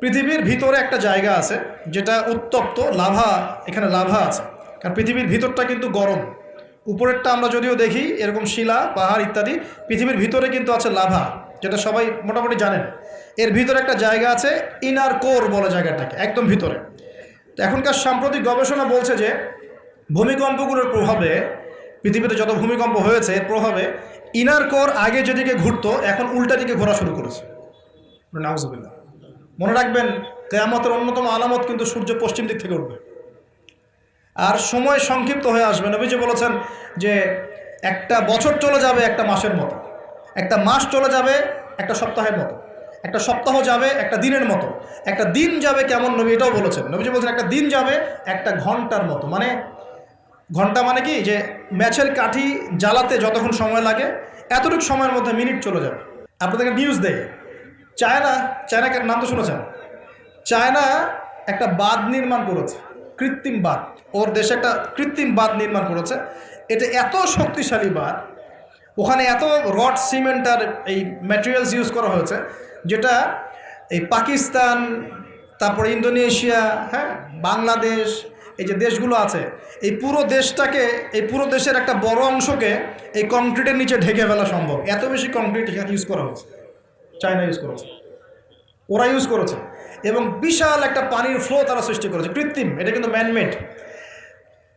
পৃথিবীর ভিতরে একটা জায়গা আছে যেটা উত্তপ্ত, লাভা, এখানে লাভা আছে। কারণ পৃথিবীর ভিতরটা কিন্তু গরম। উপরেরটা আমরা যদিও দেখি, এরকম শিলা, পাহাড় ইত্যাদি, পৃথিবীর ভিতরে কিন্তু আছে লাভা, যেটা সবাই মোটামুটি জানেন। এর ভিতরে একটা জায়গা আছে ইনার কোর বলে জায়গাটাকে, একদম ভিতরে। এখনকার সাম্প্রতিক গবেষণা বলছে যে, ভূমিকম্পগুলোর প্রভাবে, পৃথিবীতে যত ভূমিকম্প হয়েছে, এর প্রভাবে ইনার কোর আগে যেদিকে ঘুরতো, এখন উল্টা দিকে ঘোরা শুরু করেছে। নাউজুবিল্লাহ। মনে রাখবেন, কেয়ামতের অন্যতম আলামত কিন্তু সূর্য পশ্চিম দিক থেকে উঠবে। আর সময় সংক্ষিপ্ত হয়ে আসবে। নবীজি বলেছেন যে, একটা বছর চলে যাবে একটা মাসের মতো। একটা মাস চলে যাবে একটা সপ্তাহের মতো। একটা সপ্তাহ যাবে একটা দিনের মতো। একটা দিন যাবে কেমন নবী এটাও বলেছেন। নবীজি বলছেন, একটা দিন যাবে একটা ঘণ্টার মতো। মানে ঘণ্টা মানে কি? যে ম্যাচের কাঠি জ্বালাতে যতক্ষণ সময় লাগে, এতটুকু সময়ের মধ্যে মিনিট চলে যাবে। আপনাদেরকে নিউজ দেয় চায়না, চায়নাকে নাম তো শুনেছেন? চায়না একটা বাঁধ নির্মাণ করেছে, কৃত্রিম বাঁধ। ওর দেশে একটা কৃত্রিম বাঁধ নির্মাণ করেছে। এটা এত শক্তিশালী বাঁধ, ওখানে এত রড, সিমেন্ট আর এই ম্যাটেরিয়ালস ইউজ করা হয়েছে, যেটা এই পাকিস্তান, তারপরে ইন্দোনেশিয়া হ্যাঁ বাংলাদেশ, এই যে দেশগুলো আছে, এই পুরো দেশটাকে, এই পুরো দেশের একটা বড় অংশকে এই কংক্রিটের নিচে ঢেকে ফেলা সম্ভব। এত বেশি কংক্রিট এখানে ইউজ করা হয়েছে। চায়না ইউজ করেছে। ওরা ইউজ করেছে। এবং বিশাল একটা পানির ফ্লো তারা সৃষ্টি করেছে। কৃত্রিম। এটা কিন্তু ম্যানমেড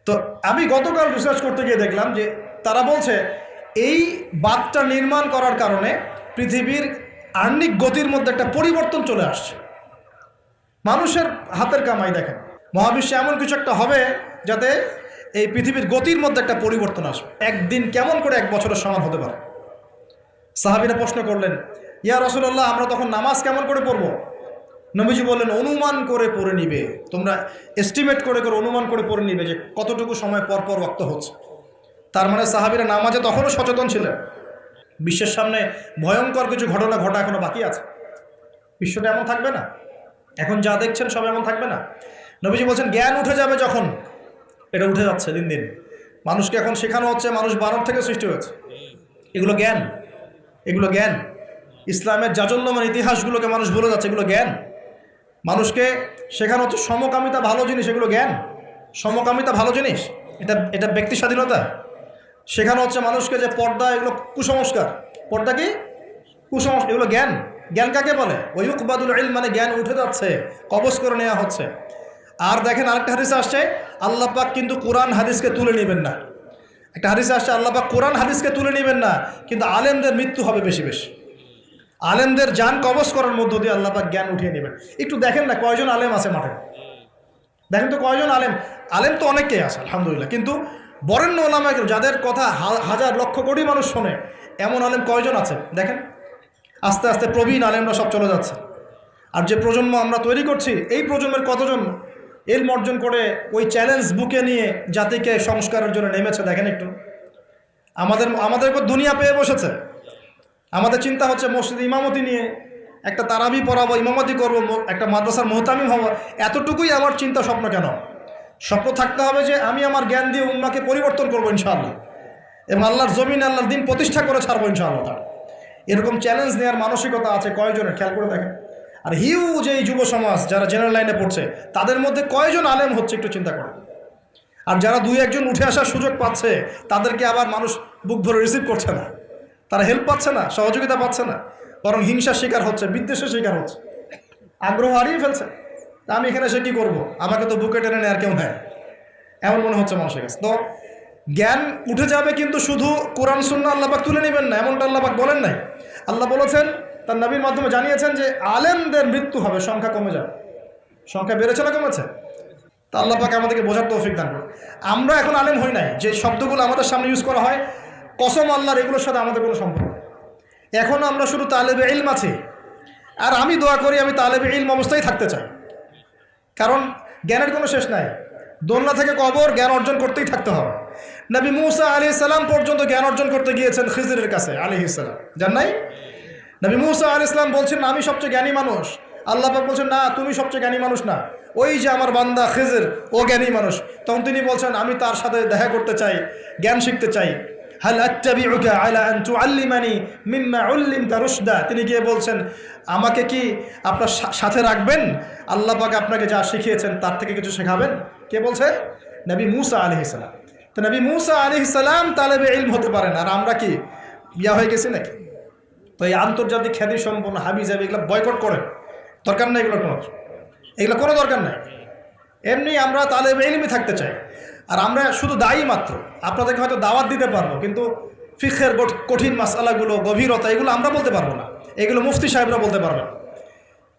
তো আমি গতকাল রিসার্চ করতে গিয়ে দেখলাম যে, তারা বলছে, এই বাঁধটা নির্মাণ করার কারণে পৃথিবীর আর্নিক গতির মধ্যে একটা পরিবর্তন চলে আসছে। মানুষের হাতের কামাই দেখেন। মহাবিশ্বে এমন কিছু একটা হবে যাতে এই পৃথিবীর গতির মধ্যে একটা পরিবর্তন আসবে। একদিন কেমন করে এক বছরের সমান হতে পারে? সাহাবিরা প্রশ্ন করলেন ইয়া রসুল্লাহ আমরা তখন নামাজ কেমন করে পড়ব? নবীজি বললেন, অনুমান করে পড়ে নিবে। তোমরা এস্টিমেট করে করে অনুমান করে পড়ে নিবে যে কতটুকু সময় পর পর রক্ত হচ্ছে। তার মানে সাহাবিরা নামাজে তখনও সচেতন ছিলেন। বিশ্বের সামনে ভয়ঙ্কর কিছু ঘটনা ঘটা এখনও বাকি আছে। বিশ্বটা এমন থাকবে না। এখন যা দেখছেন সব এমন থাকবে না। নবীজি বলছেন, জ্ঞান উঠে যাবে যখন। এটা উঠে যাচ্ছে দিন দিন। মানুষকে এখন শেখানো হচ্ছে, মানুষ বানর থেকে সৃষ্টি হয়েছে। এগুলো জ্ঞান। এগুলো জ্ঞান। ইসলামের জাজল্যমান ইতিহাসগুলোকে মানুষ ভুলে যাচ্ছে, এগুলো জ্ঞান। মানুষকে শেখানো হচ্ছে সমকামিতা ভালো জিনিস, এগুলো জ্ঞান। সমকামিতা ভালো জিনিস, এটা এটা ব্যক্তি স্বাধীনতা। শেখানো হচ্ছে মানুষকে যে পর্দা, এগুলো কুসংস্কার। পর্দা কি? কুসংস্কার, এগুলো জ্ঞান। জ্ঞান কাকে বলে? ওই উকবাদুল ইল মানে জ্ঞান উঠে যাচ্ছে, কবজ করে নেওয়া হচ্ছে। আর দেখেন আরেকটা হাদিস আসছে, আল্লাহ পাক কিন্তু কোরআন হাদিসকে তুলে নেবেন না। একটা হাদিসে আসছে, আল্লাহ পাক কোরআন হাদিসকে তুলে নেবেন না, কিন্তু আলেমদের মৃত্যু হবে বেশি বেশি। আলেমদের যান কবজ করার মধ্য দিয়ে আল্লাহ পাক জ্ঞান উঠিয়ে নেবেন। একটু দেখেন না কয়জন আলেম আছে মাঠে? দেখেন তো কয়জন আলেম? আলেম তো অনেকেই আছে, আলহামদুলিল্লাহ। কিন্তু বরেণ্য ওলামাকে যাদের কথা হাজার লক্ষ কোটি মানুষ শোনে, এমন আলেম কয়জন আছে? দেখেন। আস্তে আস্তে প্রবীণ আলেমরা সব চলে যাচ্ছে। আর যে প্রজন্ম আমরা তৈরি করছি, এই প্রজন্মের কতজন এর অর্জন করে ওই চ্যালেঞ্জ বুকে নিয়ে জাতিকে সংস্কারের জন্য নেমেছে, দেখেন একটু। আমাদের আমাদের উপর দুনিয়া পেয়ে বসেছে। আমাদের চিন্তা হচ্ছে মসজিদ ইমামতি নিয়ে একটা তারাবি পড়াবো, ইমামতি করব একটা মাদ্রাসার মোহতামিম হব। এতটুকুই আমার চিন্তা স্বপ্ন কেন? স্বপ্ন থাকতে হবে যে আমি আমার জ্ঞান দিয়ে উম্মাকে পরিবর্তন করব ইনশাআল্লাহ। এবং আল্লাহর জমিন, আল্লাহর দিন প্রতিষ্ঠা করে ছাড়বো ইনশাআল্লাহ তার। এরকম চ্যালেঞ্জ নেওয়ার মানসিকতা আছে কয়জনের? খেয়াল করে দেখেন। আর হিউজ এই যুব সমাজ যারা জেনারেল লাইনে পড়ছে, তাদের মধ্যে কয়জন আলেম হচ্ছে একটু চিন্তা করেন। আর যারা দুই একজন উঠে আসার সুযোগ পাচ্ছে, তাদেরকে আবার মানুষ বুক ভরে রিসিভ করছে না। তারা হেল্প পাচ্ছে না, সহযোগিতা পাচ্ছে না, বরং হিংসার শিকার হচ্ছে, বিদ্বেষের শিকার হচ্ছে। আগ্রহ হারিয়ে ফেলছে। আমি এখানে সে কী করব? আমাকে তো বুকে টেনে নেয় আর কেউ নেয় এমন মনে হচ্ছে মানুষের কাছে। তো জ্ঞান উঠে যাবে কিন্তু শুধু কোরআন শূন্য আল্লাপাক তুলে নেবেন না, এমনটা আল্লাপাক বলেন নাই। আল্লাহ বলেছেন, তার নবীর মাধ্যমে জানিয়েছেন যে আলেমদের মৃত্যু হবে, সংখ্যা কমে যাবে। সংখ্যা বেড়েছে না কমেছে? তা আল্লাহ পাক আমাদেরকে বোঝার তৌফিক দান করুন। আমরা এখন আলেম হই নাই। যে শব্দগুলো আমাদের সামনে ইউজ করা হয় কসম আল্লাহর এগুলোর সাথে আমাদের কোনো সম্পর্ক। এখন আমরা শুধু তালেবে ইলম আছি। আর আমি দোয়া করি আমি তালেবে ইলম অবস্থায় থাকতে চাই। কারণ জ্ঞানের কোনো শেষ নাই। দোলনা থেকে কবর জ্ঞান অর্জন করতেই থাকতে হবে। নবী মুসা আলি সালাম পর্যন্ত জ্ঞান অর্জন করতে গিয়েছেন খিজিরের কাছে আলি ইসালাম জান নাই? নবী মুসা আলি ইসলাম বলছেন, আমি সবচেয়ে জ্ঞানী মানুষ। আল্লাহ বলছেন, না, তুমি সবচেয়ে জ্ঞানী মানুষ না। ওই যে আমার বান্দা খিজির, ও জ্ঞানী মানুষ। তখন তিনি বলছেন, আমি তার সাথে দেখা করতে চাই, জ্ঞান শিখতে চাই। হাল আত্তাবিউকা আলা আন তুআল্লিমানি মিম্মা উল্লিমতা রুশদা? তিনি গিয়ে বলছেন, আমাকে কি আপনার সাথে রাখবেন? আল্লাহ আপনাকে যা শিখিয়েছেন তার থেকে কিছু শেখাবেন? কে বলছে? নবী মুসা আলাইহিস তো নবী মুসা আলাইহিস তালেবে ইলম হতে পারেন। আর আমরা কি বিয়া হয়ে গেছি নাকি? তো এই আন্তর্জাতিক খ্যাতি সম্পন্ন হাবি যাবে এগুলো বয়কট করে দরকার নেই এগুলো কোনো। এগুলো কোনো দরকার নেই। এমনি আমরা তালেবে ইলমি থাকতে চাই। আর আমরা শুধু দায়ী মাত্র। আপনাদেরকে হয়তো দাওয়াত দিতে পারব, কিন্তু ফিখের কঠিন মাসালাগুলো, গভীরতা, এগুলো আমরা বলতে পারব না। এগুলো মুফতি সাহেবরা বলতে পারবেন।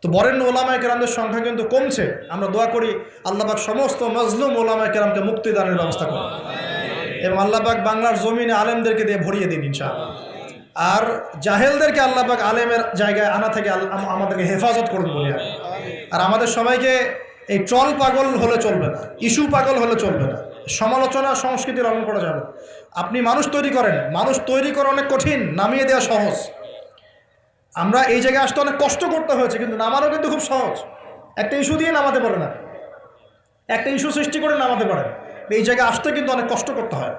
তো বরেণ্য ওলামায় কেরামদের সংখ্যা কিন্তু কমছে। আমরা দোয়া করি আল্লাহবাক সমস্ত মজলুম ওলামায় কেরামকে মুক্তিদানের ব্যবস্থা করুন। এবং আল্লাহবাক বাংলার জমিনে আলেমদেরকে দিয়ে ভরিয়ে দিন ইনশাআল্লাহ। আর জাহেলদেরকে আল্লাহবাক আলেমের জায়গায় আনা থেকে আমাদেরকে হেফাজত করুন বলি আর আমাদের সবাইকে এই ট্রল পাগল হলে চলবে না, ইস্যু পাগল হলে চলবে না। সমালোচনা সংস্কৃতি লালন করা যাবে। আপনি মানুষ তৈরি করেন। মানুষ তৈরি করা অনেক কঠিন, নামিয়ে দেওয়া সহজ। আমরা এই জায়গায় আসতে অনেক কষ্ট করতে হয়েছে, কিন্তু নামানো কিন্তু খুব সহজ। একটা ইস্যু দিয়ে নামাতে পারে না। একটা ইস্যু সৃষ্টি করে নামাতে পারে। এই জায়গায় আসতে কিন্তু অনেক কষ্ট করতে হয়।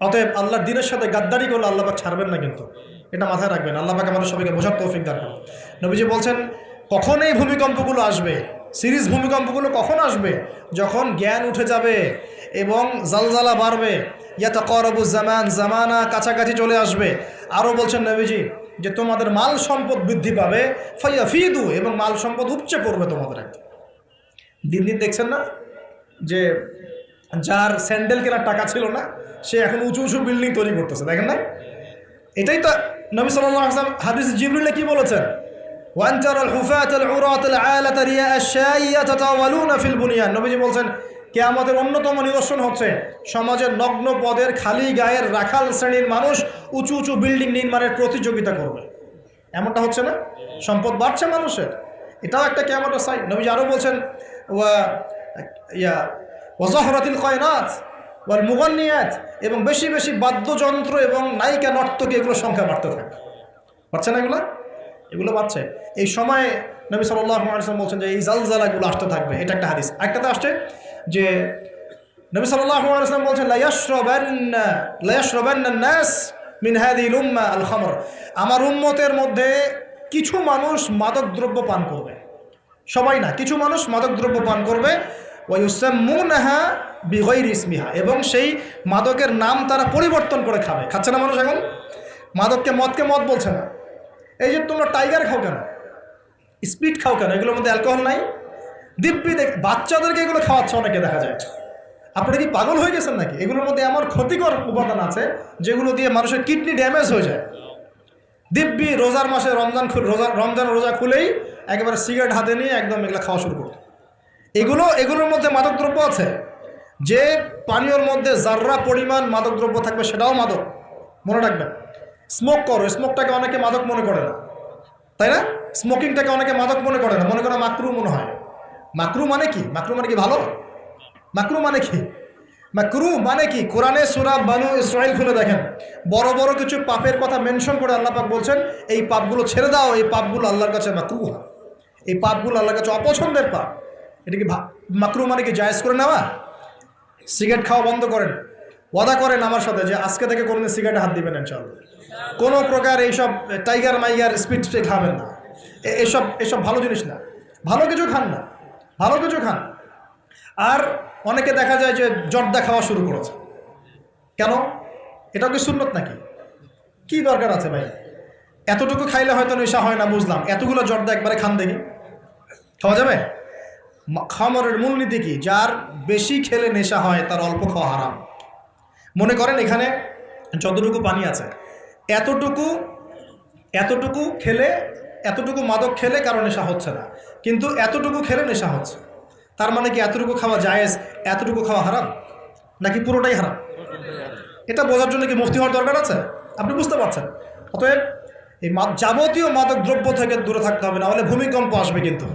অতএব আল্লাহর দিনের সাথে গাদ্দারি করলে আল্লাহবাক ছাড়বেন না কিন্তু। এটা মাথায় রাখবেন। আল্লাহবাক আমাদের সবাইকে বোঝার তৌফিক দান করুন। নবীজি বলছেন, কখন এই ভূমিকম্পগুলো আসবে? সিরিজ ভূমিকম্পগুলো কখন আসবে? যখন জ্ঞান উঠে যাবে। এবং জালজালা বাড়বে। ইয়াতা করবু জামান, জামানা কাছাকাছি চলে আসবে। আরও বলছেন নবীজি যে, তোমাদের মাল সম্পদ বৃদ্ধি পাবে। ফাইয়া ফিদু এবং মাল সম্পদ উপচে পড়বে তোমাদের দিন দিন দেখছেন না? যে, যার স্যান্ডেল কেনার টাকা ছিল না, সে এখন উঁচু উঁচু বিল্ডিং তৈরি করতেছে। দেখেন না এটাই তো নবী সাল্লাল্লাহু আলাইহি ওয়াসাল্লাম হাদিস জিবরিলে কি বলেছেন? ওয়ান তারাল হুফাত আল উরাত আল আলাত রিয়া আশ-শাইয়া ফিল বুনিয়ান। নবীজি বলছেন আমাদের অন্যতম নিদর্শন হচ্ছে সমাজের নগ্ন পদের খালি গায়ের রাখাল শ্রেণির মানুষ উঁচু উঁচু বিল্ডিং নির্মাণের প্রতিযোগিতা করবে। এমনটা হচ্ছে না? সম্পদ বাড়ছে মানুষের। এটাও একটা কেমনটা সাই নবীজি আরও বলছেন ইয়া কয়নাত ওয়াল মুগান্নিয়াত এবং বেশি বেশি বাদ্যযন্ত্র এবং নায়িকা নর্তকী এগুলোর সংখ্যা বাড়তে থাকে। বাড়ছে না এগুলো? এগুলো বাড়ছে। এই সময় নবী সাল্লাম বলছেন যে এই জালজালাগুলো আসতে থাকবে। এটা একটা হাদিস। একটাতে আসছে যে নবী সাল্লাম বলছেন, লায়াশরবান্না লায়াশরবান্না নাস মিন হাদিল উম্মা আল খামর। আমার উম্মতের মধ্যে কিছু মানুষ মাদক দ্রব্য পান করবে। সবাই না, কিছু মানুষ মাদক দ্রব্য পান করবে। ওয়ুসাম্মুনাহা বিগৈর ইসমিহা, এবং সেই মাদকের নাম তারা পরিবর্তন করে খাবে। খাচ্ছে না মানুষ এখন? মাদককে মদকে মদ বলছে না। এই যে তোমরা টাইগার খাও কেন? স্পিড খাও কেন? এগুলোর মধ্যে অ্যালকোহল নাই? দিব্যি দেখ, বাচ্চাদেরকে এগুলো খাওয়াচ্ছে অনেকে, দেখা যায়। আপনারা কি পাগল হয়ে গেছেন নাকি? এগুলোর মধ্যে এমন ক্ষতিকর উপাদান আছে, যেগুলো দিয়ে মানুষের কিডনি ড্যামেজ হয়ে যায়। দিব্যি রোজার মাসে রমজান রোজা রমজান রোজা খুলেই একেবারে সিগারেট হাতে নিয়ে একদম এগুলো খাওয়া শুরু করতো। এগুলো, এগুলোর মধ্যে মাদকদ্রব্য আছে। যে পানীয়র মধ্যে যার্রা পরিমাণ মাদকদ্রব্য থাকবে সেটাও মাদক। মনে রাখবেন স্মোক করো স্মোকটাকে অনেকে মাদক মনে করে না। তাই না? স্মোকিংটাকে অনেকে মাদক মনে করে না। মনে করে মাকরু মনে হয়। মাকরু মানে কি? মাকরু মানে কি ভালো? মাকরু মানে কি? মাকরু মানে কি? কোরআনে সুরা বানু ইসরাইল খুলে দেখেন। বড় বড় কিছু পাপের কথা মেনশন করে আল্লাহ পাক বলছেন, এই পাপগুলো ছেড়ে দাও, এই পাপগুলো আল্লাহর কাছে মাকরু এই পাপগুলো আল্লাহর কাছে অপছন্দের পাপ। এটা কি মাকরু মানে কি জায়েজ করে নেওয়া? সিগারেট খাওয়া বন্ধ করেন। ওয়াদা করেন আমার সাথে যে আজকে থেকে কোনোদিন সিগারেটে হাত দিবেন ইনশাআল্লাহ। কোনো প্রকার এইসব টাইগার মাইগার স্পিড স্পিড খাবেন না। এসব এসব ভালো জিনিস না। ভালো কিছু খান না। ভালো কিছু খান। আর অনেকে দেখা যায় যে জর্দা খাওয়া শুরু করেছে। কেন? এটাও কি সুন্নত নাকি? কি দরকার আছে ভাই? এতটুকু খাইলে হয়তো নেশা হয় না, বুঝলাম। এতগুলো জর্দা একবারে খান দেখি। খাওয়া যাবে? খামরের মূলনীতি কি? যার বেশি খেলে নেশা হয়, তার অল্প খাওয়া হারাম। মনে করেন এখানে যতটুকু পানি আছে, এতটুকু এতটুকু খেলে এতটুকু মাদক খেলে কারও নেশা হচ্ছে না। কিন্তু এতটুকু খেলে নেশা হচ্ছে। তার মানে কি এতটুকু খাওয়া জায়েজ, এতটুকু খাওয়া হারাম? নাকি পুরোটাই হারাম? এটা বোঝার জন্য কি মুফতি হওয়ার দরকার আছে? আপনি বুঝতে পারছেন। অতএব এই যাবতীয় মাদক দ্রব্য থেকে দূরে থাকতে হবে না হলে ভূমিকম্প আসবে কিন্তু।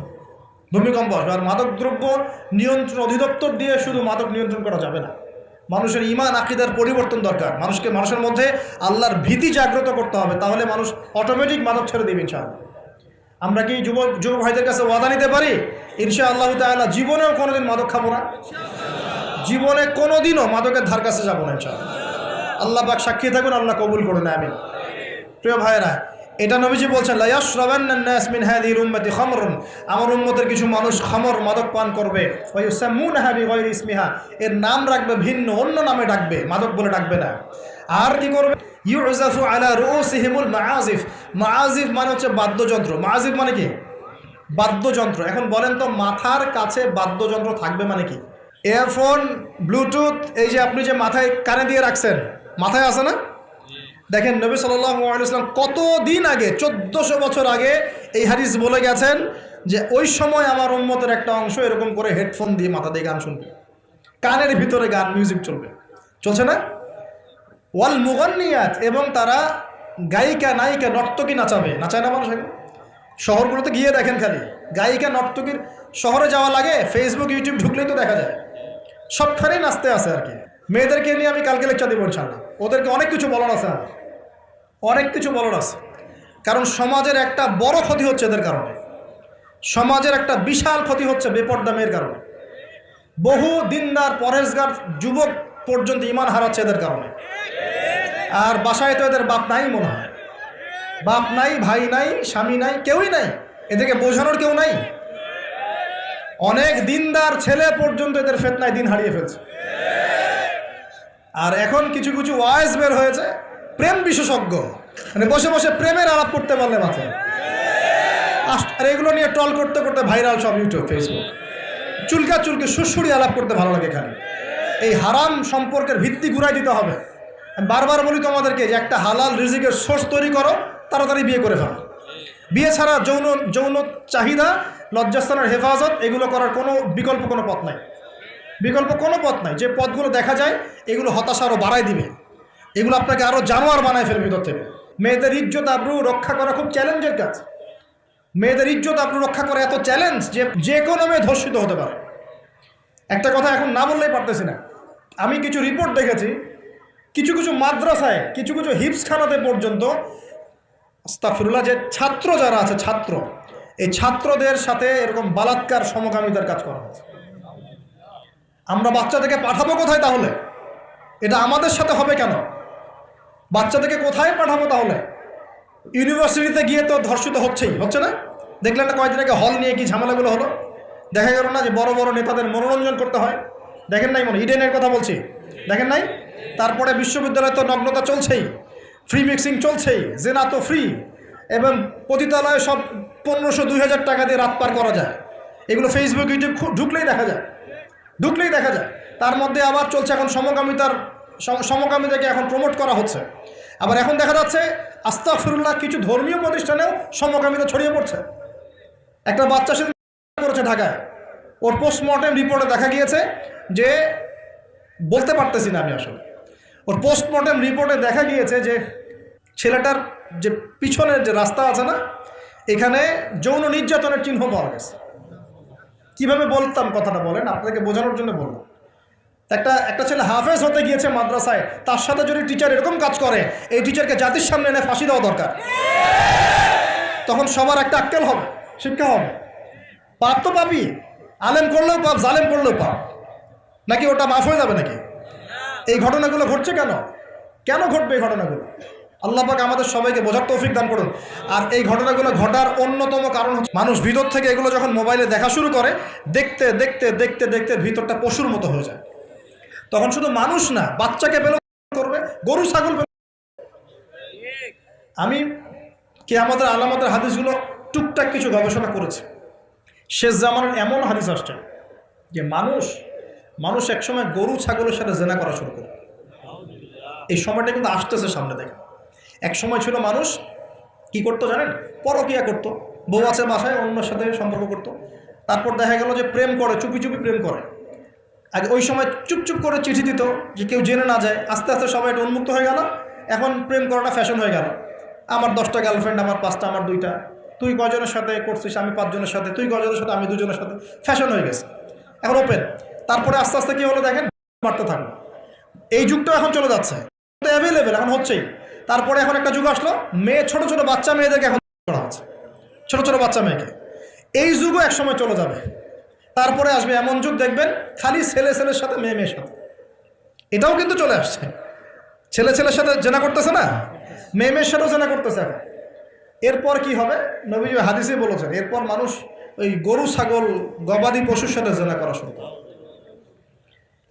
ভূমিকম্প আসবে। আর মাদক দ্রব্য নিয়ন্ত্রণ অধিদপ্তর দিয়ে শুধু মাদক নিয়ন্ত্রণ করা যাবে না। মানুষের ইমান, আকিদার পরিবর্তন দরকার। মানুষকে, মানুষের মধ্যে আল্লাহর ভীতি জাগ্রত করতে হবে। তাহলে মানুষ অটোমেটিক মাদক ছেড়ে দেবে, ইনশাআল্লাহ। আমরা কি যুব যুবক ভাইদের কাছে ওয়াদা নিতে পারি? ইনশা আল্লাহ তাআলা জীবনেও কোনোদিন মাদক খাব না। জীবনে কোনোদিনও মাদকের ধার কাছে যাব না ইনশাআল্লাহ। আল্লাহ পাক সাক্ষী থাকুন, আল্লাহ কবুল করুন আমি প্রিয় ভাইরা এটা নবীজি বলছেন লায়াসরাবান্নাস-মিন হাযিহিল উম্মতি খামরুন। আমার উম্মতের কিছু মানুষ খামর মাদক পান করবে। ওয়ায়ুসাম্মুনাহা বিগায়রি ইসমিহা। এর নাম রাখবে ভিন্ন, অন্য নামে ডাকবে। মাদক বলে ডাকবে না। আর কি করবে? ইউজাফু আলা রুউসিহিমুল মাআজিফ মাআজিফ মানে হচ্ছে বাদ্যযন্ত্র। মাআজিফ মানে কি? বাদ্যযন্ত্র। এখন বলেন তো, মাথার কাছে বাদ্যযন্ত্র থাকবে মানে কি? এয়ারফোন, ব্লুটুথ, এই যে আপনি যে মাথায় কানে দিয়ে রাখছেন, মাথায় আছে না? দেখেন নবী সাল্লাম কত দিন আগে, চোদ্দশো বছর আগে এই হাদিস বলে গেছেন যে, ওই সময় আমার উন্মতের একটা অংশ এরকম করে হেডফোন দিয়ে মাথা দিয়ে গান শুনবে। কানের ভিতরে গান, মিউজিক চলবে। চলছে না? ওয়াল মুগান্নিয়াত, এবং তারা গায়িকা, নায়িকা, নর্তকী নাচাবে। নাচায় না মানুষ শহরগুলোতে গিয়ে দেখেন খালি। গায়িকা, নর্তকীর শহরে যাওয়া লাগে ফেসবুক ইউটিউব ঢুকলেই তো দেখা যায়। সবখানেই নাচতে আছে আর কি। মেয়েদেরকে নিয়ে আমি কালকে লেকচার দিব ইনশাল্লাহ ওদেরকে অনেক কিছু বলার আছে আমার অনেক কিছু বলার আছে। কারণ সমাজের একটা বড় ক্ষতি হচ্ছে এদের কারণে। সমাজের একটা বিশাল ক্ষতি হচ্ছে বেপর্দা মেয়ের কারণে। বহু দিনদার পরেশগার যুবক পর্যন্ত ইমান হারাচ্ছে এদের কারণে। আর বাসায় তো এদের বাপ নাই মনে হয়। বাপ নাই, ভাই নাই, স্বামী নাই, কেউই নাই। এদেরকে বোঝানোর কেউ নাই। অনেক দিনদার ছেলে পর্যন্ত এদের ফেতনায় দিন হারিয়ে ফেলছে। আর এখন কিছু কিছু ওয়াইস বের হয়েছে, প্রেম বিশেষজ্ঞ। মানে বসে বসে প্রেমের আলাপ করতে পারলে মাথায় আর এগুলো নিয়ে টল করতে করতে ভাইরাল সব ইউটিউব, ফেসবুক। চুলকা চুলকে সুসুরি আলাপ করতে ভালো লাগে খালি এই হারাম সম্পর্কের ভিত্তি ঘুরাই দিতে হবে। বারবার বলি তোমাদেরকে যে একটা হালাল রিজিকের সোর্স তৈরি করো, তাড়াতাড়ি বিয়ে করে ফেলো। বিয়ে ছাড়া যৌন যৌন চাহিদা, লজ্জাস্থানের হেফাজত, এগুলো করার কোনো বিকল্প কোনো পথ নাই। বিকল্প কোনো পথ নাই। যে পথগুলো দেখা যায়, এগুলো হতাশা আরও বাড়াই দিবে। এগুলো আপনাকে আরও জানোয়ার বানায় ফেলবে ভিতর থেকে। মেয়েদের ইজ্জত আব্রু রক্ষা করা খুব চ্যালেঞ্জের কাজ। মেয়েদের ইজ্জত আব্রু রক্ষা করা এত চ্যালেঞ্জ যে যে কোনো মেয়ে ধর্ষিত হতে পারে। একটা কথা এখন না বললেই পারতেছি না। আমি কিছু রিপোর্ট দেখেছি কিছু কিছু মাদ্রাসায়, কিছু কিছু হিপস খানাতে পর্যন্ত আস্তাফিরুল্লাহ যে ছাত্র যারা আছে, ছাত্র, এই ছাত্রদের সাথে এরকম বালাৎকার সমকামিতার কাজ করা হচ্ছে আমরা বাচ্চাদেরকে পাঠাবো কোথায় তাহলে? এটা আমাদের সাথে হবে কেন? বাচ্চাদেরকে কোথায় পাঠাবো তাহলে? ইউনিভার্সিটিতে গিয়ে তো ধর্ষিত হচ্ছেই, হচ্ছে না? দেখলেন না কয়েকদিন আগে হল নিয়ে কি ঝামেলাগুলো হলো? দেখা গেল না যে বড় বড় নেতাদের মনোরঞ্জন করতে হয়? দেখেন নাই মনে ইডেনের কথা বলছি। দেখেন নাই? তারপরে বিশ্ববিদ্যালয়ে তো নগ্নতা চলছেই ফ্রি মিক্সিং চলছেই, জেনা তো ফ্রি এবং পতিতালয়ে সব পনেরোশো দুই হাজার টাকা দিয়ে রাত পার করা যায়। এগুলো ফেসবুক ইউটিউব ঢুকলেই দেখা যায়। ঢুকলেই দেখা যায়। তার মধ্যে আবার চলছে এখন সমকামিতার সমকামিতাকে এখন প্রমোট করা হচ্ছে। আবার এখন দেখা যাচ্ছে আস্তাফিরুল্লাহ কিছু ধর্মীয় প্রতিষ্ঠানেও সমকামিতা ছড়িয়ে পড়ছে। একটা বাচ্চা সে করেছে ঢাকায়। ওর পোস্টমর্টেম রিপোর্টে দেখা গিয়েছে যে বলতে পারতেছি না আমি আসলে। ওর পোস্টমর্টেম রিপোর্টে দেখা গিয়েছে যে ছেলেটার যে পিছনের যে রাস্তা আছে না, এখানে যৌন নির্যাতনের চিহ্ন পাওয়া গেছে। কীভাবে বলতাম কথাটা বলেন? আপনাকে বোঝানোর জন্য বললাম। একটা একটা ছেলে হাফেজ হতে গিয়েছে মাদ্রাসায়, তার সাথে যদি টিচার এরকম কাজ করে, এই টিচারকে জাতির সামনে এনে ফাঁসি দেওয়া দরকার। তখন সবার একটা আক্কেল হবে, শিক্ষা হবে। পাপ তো পাবি, আলেম করলেও পাপ জালেম করলেও পাপ নাকি ওটা মাফ হয়ে যাবে নাকি? এই ঘটনাগুলো ঘটছে কেন? কেন ঘটবে এই ঘটনাগুলো? আল্লাহ পাক আমাদের সবাইকে বোঝার তৌফিক দান করুন। আর এই ঘটনাগুলো ঘটার অন্যতম কারণ হচ্ছে মানুষ ভিতর থেকে এগুলো যখন মোবাইলে দেখা শুরু করে, দেখতে দেখতে দেখতে দেখতে ভিতরটা পশুর মতো হয়ে যায়। তখন শুধু মানুষ না, বাচ্চাকে পেল করবে, গরু, ছাগল আমি কে আমাদের আলামতের হাদিসগুলো টুকটাক কিছু গবেষণা করেছি। শেষ জামানের এমন হাদিস আসছে যে মানুষ মানুষ একসময় গরু, ছাগলের সাথে জেনা করা শুরু করে এই সময়টা কিন্তু আসতেছে সামনে দেখে এক সময় ছিল মানুষ কি করতো জানেন? পরকিয়া করতো। বউ আছে বাসায়, অন্যের সাথে সম্পর্ক করতো। তারপর দেখা গেল যে প্রেম করে, চুপি চুপি প্রেম করে। আগে ওই সময় চুপচুপ করে চিঠি দিত যে কেউ জেনে না যায়। আস্তে আস্তে সবাই এটা উন্মুক্ত হয়ে গেল। এখন প্রেম করাটা ফ্যাশন হয়ে গেল। আমার দশটা গার্লফ্রেন্ড আমার পাঁচটা, আমার দুইটা। তুই কজনের সাথে করছিস? আমি পাঁচজনের সাথে। তুই কজনের সাথে? আমি দুজনের সাথে। ফ্যাশন হয়ে গেছে। এখন ওপেন তারপরে আস্তে আস্তে কি হলো দেখেন? বাড়তে থাকল। এই যুগটাও এখন চলে যাচ্ছে। অ্যাভেলেবেল এখন হচ্ছেই। তারপরে এখন একটা যুগ আসলো। মেয়ে, ছোট ছোট বাচ্চা মেয়েদেরকে এখন করা হচ্ছে। ছোট ছোট বাচ্চা মেয়েকে। এই যুগও একসময় চলে যাবে। তারপরে আসবে এমন যুগ, দেখবেন, খালি ছেলে ছেলের সাথে মেয়ে মেয়ের সাথে। এটাও কিন্তু চলে আসছে। ছেলে ছেলের সাথে জেনা করতেছে না? মেয়ে মেয়ের সাথেও জেনা করতেছে এখন। এরপর কি হবে? নবীজি হাদিসে বলেছেন, এরপর মানুষ ওই গরু, ছাগল, গবাদি পশুর সাথে জেনা করা শুরু করে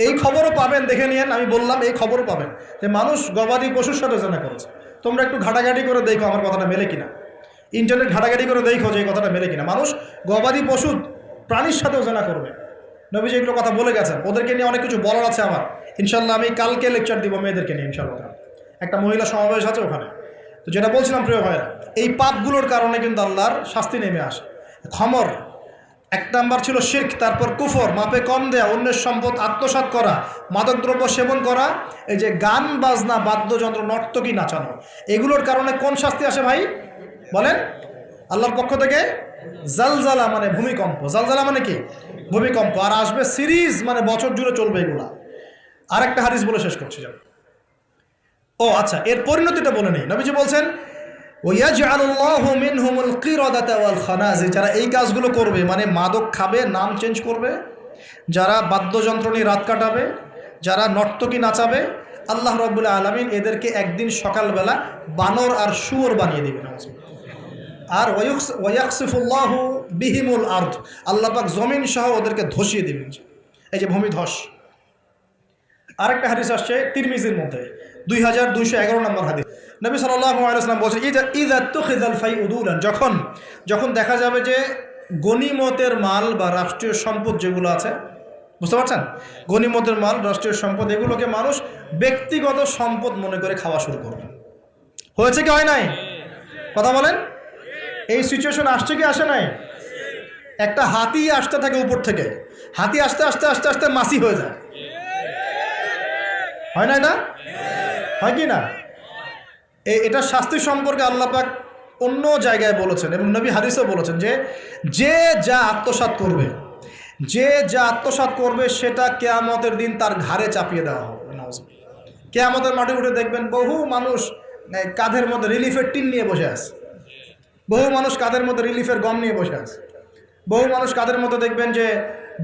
এই খবরও পাবেন, দেখে নিয়েন, আমি বললাম এই খবরও পাবেন যে মানুষ গবাদি পশুর সাথে জেনা করেছে। তোমরা একটু ঘাটাঘাটি করে দেখো আমার কথাটা মেলে কিনা। ইন্টারনেট ঘাটাঘাটি করে দেখো যে এই কথাটা মেলে কিনা। মানুষ গবাদি পশু প্রাণীর সাথেও জেনা করবে। নবীজি এগুলো কথা বলে গেছেন। ওদেরকে নিয়ে অনেক কিছু বলার আছে আমার। ইনশাল্লাহ আমি কালকে লেকচার দিব মেয়েদেরকে নিয়ে ইনশাল্লাহ একটা মহিলা সমাবেশ আছে ওখানে। তো যেটা বলছিলাম প্রিয় ভাইরা এই পাপগুলোর কারণে কিন্তু আল্লাহর শাস্তি নেমে আসে। খমর এক নাম্বার ছিল শির্ক, তারপর কুফর, মাপে কম দেয়া, অন্যের সম্পদ আত্মসাৎ করা, মাদকদ্রব্য সেবন করা, এই যে গান, বাজনা, বাদ্যযন্ত্র, নর্তকী নাচানো, এগুলোর কারণে কোন শাস্তি আসে ভাই? বলেন। আল্লাহর পক্ষ থেকে জালজালা মানে ভূমিকম্প। জালজালা মানে কি? ভূমিকম্প। আর আসবে সিরিজ মানে বছর জুড়ে চলবে এগুলা। আর একটা হাদিস বলে শেষ করছি যাবে ও আচ্ছা এর পরিণতিটা বলে নেই। নবীজি বলছেন যারা এই কাজগুলো করবে মানে মাদক খাবে, নাম চেঞ্জ করবে, যারা বাদ্যযন্ত্র নিয়ে রাত কাটাবে, যারা নর্তকী নাচাবে, আল্লাহ রব্বুল্লাহ আলমিন এদেরকে একদিন সকালবেলা বানর আর শুয়োর বানিয়ে দিবেন। আর ওয়ুকস- ওয়াকসিফুল্লাহু বিহিমুল আর্থ আল্লাহ পাক জমিন সহ ওদেরকে ধসিয়ে দিবেন। এই যে ভূমিধস আরেকটা হাদিস আসছে তিরমিজির মধ্যে, দুই হাজার দুইশো এগারো নম্বর হাদিস। নবী সাল্লাম বলছেন, ইদা ইদা তুখিদাল ফাই উদুলান যখন যখন দেখা যাবে যে গনিমতের মাল বা রাষ্ট্রীয় সম্পদ যেগুলো আছে, বুঝতে পারছেন? গনিমতের মাল, রাষ্ট্রীয় সম্পদ, এগুলোকে মানুষ ব্যক্তিগত সম্পদ মনে করে খাওয়া শুরু করবে। হয়েছে কি হয় নাই? কথা বলেন। এই সিচুয়েশন আসছে কি আসে নাই? একটা হাতি আসতে থাকে উপর থেকে। হাতি আসতে আসতে, আস্তে আস্তে মাসি হয়ে যায়। হয় নাই না হয় কি না? এটা শাস্তি সম্পর্কে আল্লাহ পাক অন্য জায়গায় বলেছেন এবং নবী হাদিসও বলেছেন যে যে যা আত্মসাৎ করবে, যে যা আত্মসাৎ করবে সেটা কেয়ামতের দিন তার ঘাড়ে চাপিয়ে দেওয়া হবে। কেয়ামতের মাঠে উঠে দেখবেন বহু মানুষ কাঁধের মধ্যে রিলিফের টিন নিয়ে বসে আছে। বহু মানুষ কাঁধের মধ্যে রিলিফের গম নিয়ে বসে আছে। বহু মানুষ কাঁধের মধ্যে দেখবেন যে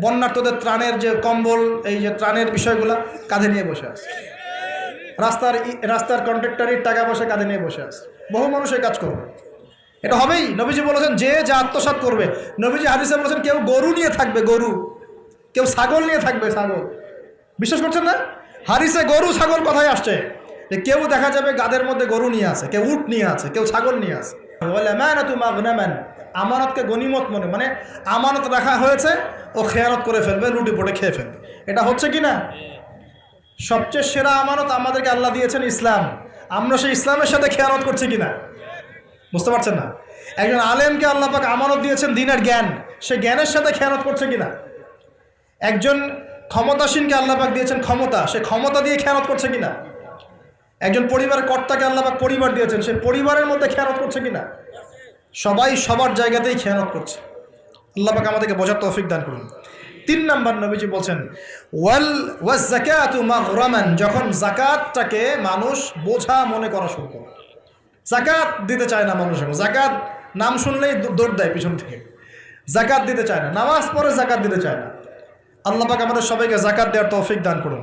বন্যার্থদের ত্রাণের যে কম্বল, এই যে ত্রাণের বিষয়গুলো কাঁধে নিয়ে বসে আছে। রাস্তার রাস্তার কন্ট্রাক্টরের টাকা পয়সা কাঁধে নিয়ে বসে আছে। বহু মানুষ এই কাজ করবে। এটা হবেই। নবীজি বলেছেন, যে যা আত্মসাৎ করবে। নবীজি হাদিসে বলেছেন, কেউ গরু নিয়ে থাকবে, গরু। কেউ ছাগল নিয়ে থাকবে, ছাগল। বিশ্বাস করছেন না? হারিসে গরু, ছাগল কথায় আসছে। যে কেউ দেখা যাবে গাদের মধ্যে গরু নিয়ে আছে, কেউ উট নিয়ে আছে, কেউ ছাগল নিয়ে আছে। বলে ম্যান তু ম্যান আমানতকে গনিমত মনে মানে আমানত রাখা হয়েছে ও খেয়ানত করে ফেলবে লুটি পড়ে খেয়ে ফেলবে। এটা হচ্ছে কি না? সবচেয়ে সেরা আমানত আমাদেরকে আল্লাহ দিয়েছেন ইসলাম। আমরা সেই ইসলামের সাথে খেয়ানত করছি কিনা? বুঝতে পারছেন না? একজন আলেমকে আল্লাহ পাক আমানত দিয়েছেন দিনের জ্ঞান। সে জ্ঞানের সাথে খেয়ানত করছে কিনা? একজন ক্ষমতাসীনকে আল্লাহ পাক দিয়েছেন ক্ষমতা। সে ক্ষমতা দিয়ে খেয়ানত করছে কিনা? একজন পরিবার কর্তাকে আল্লাহ পাক পরিবার দিয়েছেন। সে পরিবারের মধ্যে খেয়ানত করছে কিনা? সবাই সবার জায়গাতেই খেয়ানত করছে। আল্লাহ পাক আমাদেরকে বোঝার তৌফিক দান করুন। তিন নাম্বার নবীজি বলছেন, ওয়াল ওয়াজ জাকাতু মাগরামান যখন জাকাতটাকে মানুষ বোঝা মনে করা শুরু করে। জাকাত দিতে চায় না মানুষ জাকাত নাম শুনলেই দৌড় দেয় পিছন থেকে। জাকাত দিতে চায় না। নামাজ পরে জাকাত দিতে চায় না। আল্লাহ পাক আমাদের সবাইকে জাকাত দেওয়ার তৌফিক দান করুন।